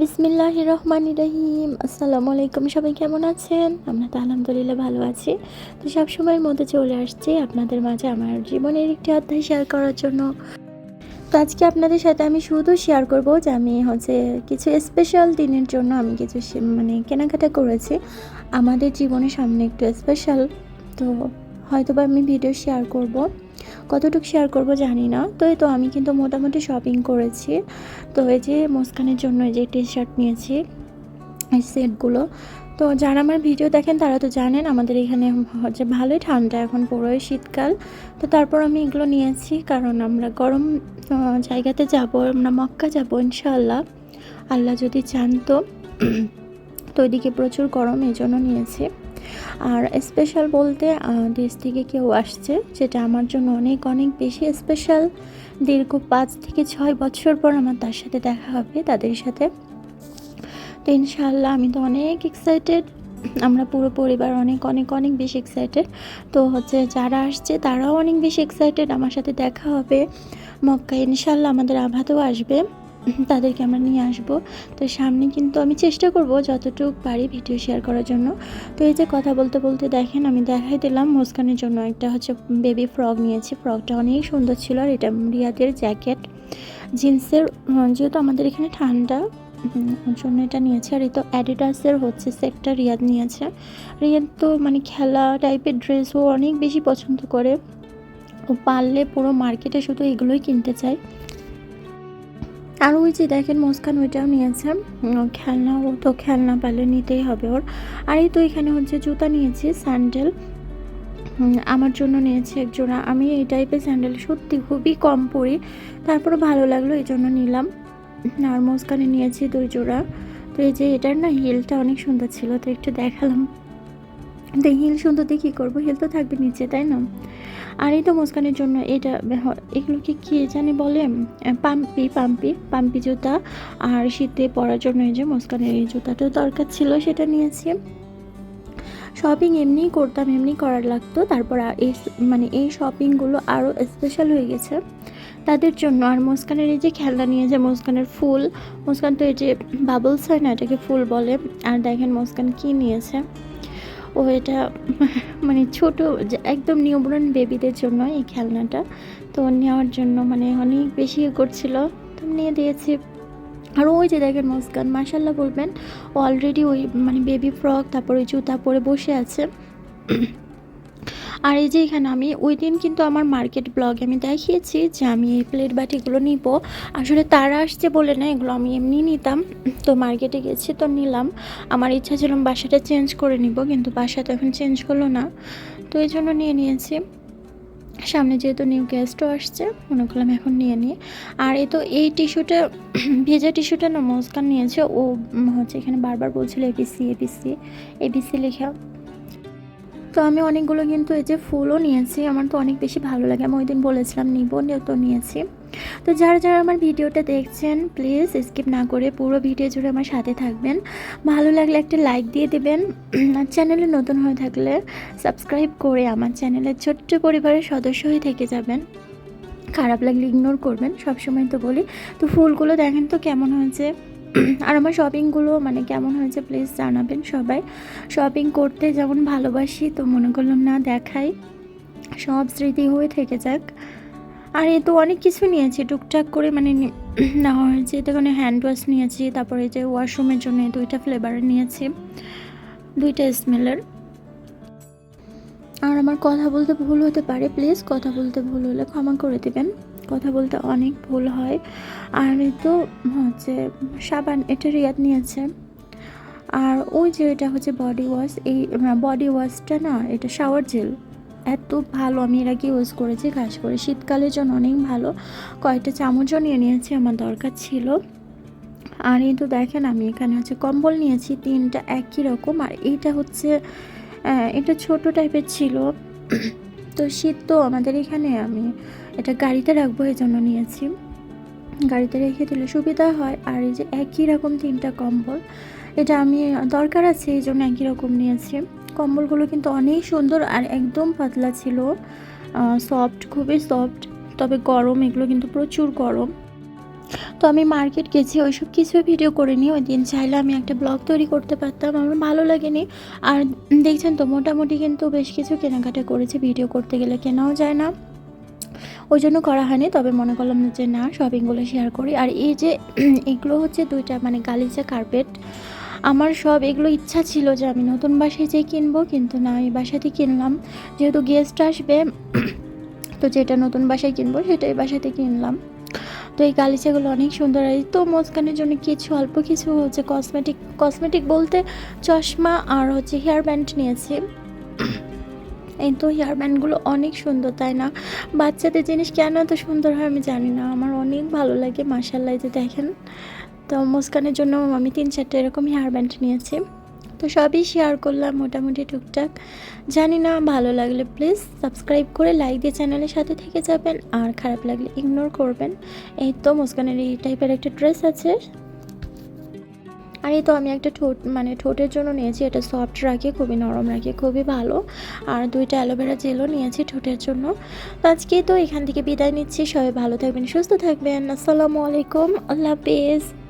বিসমিল্লাহ রহমান রহিম। আসসালামু আলাইকুম, সবাই কেমন আছেন? আমরা তো আলহামদুলিল্লাহ ভালো আছি। তো সবসময়ের মধ্যে চলে আসছি আপনাদের মাঝে আমার জীবনের একটি অধ্যায় শেয়ার করার জন্য। তো আজকে আপনাদের সাথে আমি শুধু শেয়ার করব যে আমি হচ্ছে কিছু স্পেশাল দিনের জন্য আমি কিছু মানে কেনাকাটা করেছি। আমাদের জীবনের সামনে একটু স্পেশাল তো হয়তো বা আমি ভিডিও শেয়ার করব। কতটুকু শেয়ার করব জানি না। তো তো আমি কিন্তু মোটামুটি শপিং করেছি। তো এই যে মুস্কানের জন্য এই যে টি শার্ট নিয়েছি, এই সেটগুলো তো যারা আমার ভিডিও দেখেন, তারা তো জানেন আমাদের এখানে হচ্ছে ভালোই ঠান্ডা এখন, পুরোই শীতকাল। তো তারপর আমি এগুলো নিয়েছি কারণ আমরা গরম জায়গাতে যাব, আমরা মক্কা যাব ইনশাল্লাহ আল্লাহ যদি চান তো। তো ওইদিকে প্রচুর গরম, এই জন্য নিয়েছি। আর স্পেশাল বলতে দেশ থেকে কেউ আসছে, যেটা আমার জন্য অনেক অনেক বেশি স্পেশাল দীর্ঘ পাঁচ থেকে ছয় বছর পর আমার তার সাথে দেখা হবে, তাদের সাথে। তো ইনশাআল্লাহ আমি তো অনেক এক্সাইটেড আমরা পুরো পরিবার অনেক অনেক অনেক বেশি এক্সাইটেড তো হচ্ছে যারা আসছে, তারাও অনেক বেশি এক্সাইটেড আমার সাথে দেখা হবে। মক্কা ইনশাল্লাহ আমাদের আভাতেও আসবে। তাদেরকে আমরা নিয়ে আসব। তো সামনে কিন্তু আমি চেষ্টা করব যতটুকু পারি ভিডিও শেয়ার করার জন্য। তো এই যে কথা বলতে বলতে দেখেন, আমি দেখাই দিলাম মুস্কানের জন্য একটা হচ্ছে বেবি ফ্রক নিয়েছি। ফ্রকটা অনেক সুন্দর ছিল আর এটা রিয়াদের জ্যাকেট জিন্সের যেহেতু আমাদের এখানে ঠান্ডা জন্য এটা নিয়েছে। আর এই তো অ্যাডিডাসের হচ্ছে সেটটা রিয়াদ নিয়েছে। রিয়াদ তো মানে খেলা টাইপের ড্রেস ও অনেক বেশি পছন্দ করে। ও পারলে পুরো মার্কেটে শুধু এগুলোই কিনতে চায়। আর ওই যে দেখেন মুস্কান, ওইটাও নিয়েছে। খেলনা, ও তো খেলনা পারলে নিতেই হবে ওর। আর এই তো এখানে হচ্ছে জুতা নিয়েছি, স্যান্ডেল। আমার জন্য নিয়েছি এক জোড়া আমি এই টাইপের স্যান্ডেল সত্যি খুবই কম পরি। তারপরে ভালো লাগল, এই জন্য নিলাম। আর মুস্কানে নিয়েছি দুই জোড়া। তো এই যে এটার না হিলটা অনেক সুন্দর ছিল, তো একটু দেখালাম। তো হিল সুন্দর দিয়ে কী করব? হিল তো থাকবে নিচে, তাই না? আর এই তো মুস্কানের জন্য এটা এগুলোকে কী জানি বলে? পাম্পি পাম্পি পাম্পি জুতা। আর শীতে পরার জন্য এই যে মুস্কানের এই জুতাটা দরকার ছিল, সেটা নিয়েছি। শপিং এমনিই করতাম, এমনি করার লাগতো। তারপর এই মানে এই শপিংগুলো আরও স্পেশাল হয়ে গেছে তাদের জন্য। আর মুস্কানের এই যে খেলনা নিয়ে যে মুস্কানের ফুল, মুস্কান তো এই যে বাবলস হয় না, এটাকে ফুল বলে। আর দেখেন মুস্কান কি নিয়েছে। ও এটা মানে ছোট, একদম নিউবর্ন বেবিদের জন্য এই খেলনাটা। তো নেওয়ার জন্য মানে অনেক বেশি করছিল। তো নিয়ে দিয়েছি। আর ওই যে দেখেন মুস্কান মাসাল্লাহ বলবেন অলরেডি ওই মানে বেবি ফ্রক তারপর ওই জুতা পরে বসে আছে। আর এই যে এখানে আমি ওই দিন কিন্তু আমার মার্কেট ব্লগে আমি দেখিয়েছি যে আমি এই প্লেট বাটিগুলো নিব। আসলে তারা আসছে বলে না, এগুলো আমি এমনি নিতাম। তো মার্কেটে গেছি তো নিলাম। আমার ইচ্ছা ছিল বাসাটা চেঞ্জ করে নিব, কিন্তু বাসা তো এখন চেঞ্জ হলো না। তো এই জন্য নিয়ে নিয়েছি। সামনে যেহেতু নিউ গেস্টও আসছে, মনে করলাম এখন নিয়ে নিই। আর এ তো এই টিস্যুটা, ভেজা টিস্যুটা না নিয়েছে। ও হচ্ছে এখানে বারবার বলছিল এবিসি এবিসি এবিসি লেখা। তো আমি অনেকগুলো কিন্তু এই যে ফুলও নিয়েছি, আমার তো অনেক বেশি ভালো লাগে। আমি ওই দিন বলেছিলাম নিব তো নিয়েছি। তো যারা যারা আমার ভিডিওটা দেখছেন প্লিজ স্কিপ না করে পুরো ভিডিও জুড়ে আমার সাথে থাকবেন। ভালো লাগলে একটা লাইক দিয়ে দেবেন। আর চ্যানেলে নতুন হয়ে থাকলে সাবস্ক্রাইব করে আমার চ্যানেলের ছোট্ট পরিবারের সদস্য হয়ে থেকে যাবেন। খারাপ লাগলে ইগনোর করবেন। সবসময় তো বলি, তো ফুলগুলো দেখেন তো কেমন হয়েছে? আর আমার শপিংগুলো মানে কেমন হয়েছে প্লিজ জানাবেন সবাই। শপিং করতে যেমন ভালোবাসি, তো মনে করলাম না দেখাই। সব স্মৃতি হয়ে থেকে যাক। আর এ তো অনেক কিছু নিয়েছি, টুকটাক করে মানে নেওয়া হয়েছে। এটা কোনো হ্যান্ড ওয়াশ নিয়েছি, তারপরে যে ওয়াশরুমের জন্য দুইটা ফ্লেভারের নিয়েছি। দুইটা স্মেলের আর আমার কথা বলতে ভুল হতে পারে প্লিজ কথা বলতে ভুল হলে ক্ষমা করে দিবেন। কথা বলতে অনেক ভুল হয়। আর তো, হচ্ছে, সাবান এটা রিয়াদ নিয়েছে। আর ওই যে এটা হচ্ছে বডি ওয়াশ এই বডি ওয়াশটা না, এটা শাওয়ার জেল এত ভালো, আমি এর আগে ইউজ করেছি, খাস করে শীতকালের জন্য অনেক ভালো। কয়েকটা চামচও নিয়ে নিয়েছি, আমার দরকার ছিল। আর এই তো দেখেন, আমি এখানে হচ্ছে কম্বল নিয়েছি, তিনটা একই রকম। আর এইটা হচ্ছে এটা ছোট টাইপের ছিল। তো শীত তো আমাদের এখানে, আমি এটা গাড়িতে রাখব এই জন্য নিয়েছি। গাড়িতে রেখে দিলে সুবিধা হয়। আর এই যে একই রকম তিনটা কম্বল, এটা আমি, দরকার আছে এই জন্য একই রকম নিয়েছি। কম্বলগুলো কিন্তু অনেক সুন্দর আর একদম পাতলা ছিল। সফট খুবই সফট তবে গরম, এগুলো কিন্তু প্রচুর গরম। তো আমি মার্কেট গেছি, ওইসব কিছু ভিডিও করিনি। ওই দিন চাইলে আমি একটা ব্লগ তৈরি করতে পারতাম, আমার ভালো লাগেনি। আর দেখছেন তো, মোটামুটি কিন্তু বেশ কিছু কেনাকাটা করেছি ভিডিও করতে গেলে, কেনাও যায় না। ওই জন্য করা হয়নি, তবে মনে করলাম যে না শপিংগুলো শেয়ার করি। আর এই যে এগুলো হচ্ছে দুইটা মানে গালিচা কার্পেট আমার সব এগুলো ইচ্ছা ছিল যে আমি নতুন বাসায় যেয়ে কিনবো, কিন্তু না, এই বাসাতে কিনলাম। যেহেতু গেস্ট আসবে, তো যেটা নতুন বাসায় কিনবো, সেটাই বাসাতে কিনলাম। তো এই গালিচাগুলো অনেক সুন্দর আর তো মুস্কানের জন্য কিছু, অল্প কিছু হচ্ছে কসমেটিক কসমেটিক বলতে চশমা আর হচ্ছে হেয়ার ব্যান্ড নিয়েছি। এই তো হেয়ার ব্যান্ডগুলো অনেক সুন্দর, তাই না? বাচ্চাদের জিনিস কেন এত সুন্দর হয় আমি জানি না, আমার অনেক ভালো লাগে মাসাল্লাহ যে দেখেন। তো মুস্কানের জন্য আমি তিন চারটে এরকম হেয়ার ব্যান্ড নিয়েছি। তো সবই শেয়ার করলাম মোটামুটি টুকটাক। জানি না, ভালো লাগলে প্লিজ সাবস্ক্রাইব করে লাইক দিয়ে চ্যানেলের সাথে থেকে যাবেন। আর খারাপ লাগলে ইগনোর করবেন। এই তো মুস্কানের এই টাইপের একটা ড্রেস আছে। আর এই তো আমি একটা ঠোঁট মানে ঠোঁটের জন্য নিয়েছি। এটা সফট রাখে, খুবই নরম রাখে, খুবই ভালো। আর দুইটা অ্যালোভেরা জেলও নিয়েছি ঠোঁটের জন্য। তো আজকে তো এখান থেকে বিদায় নিচ্ছি। সবাই ভালো থাকবেন, সুস্থ থাকবেন। আসসালামু আলাইকুম। আল্লাহ হাফেজ।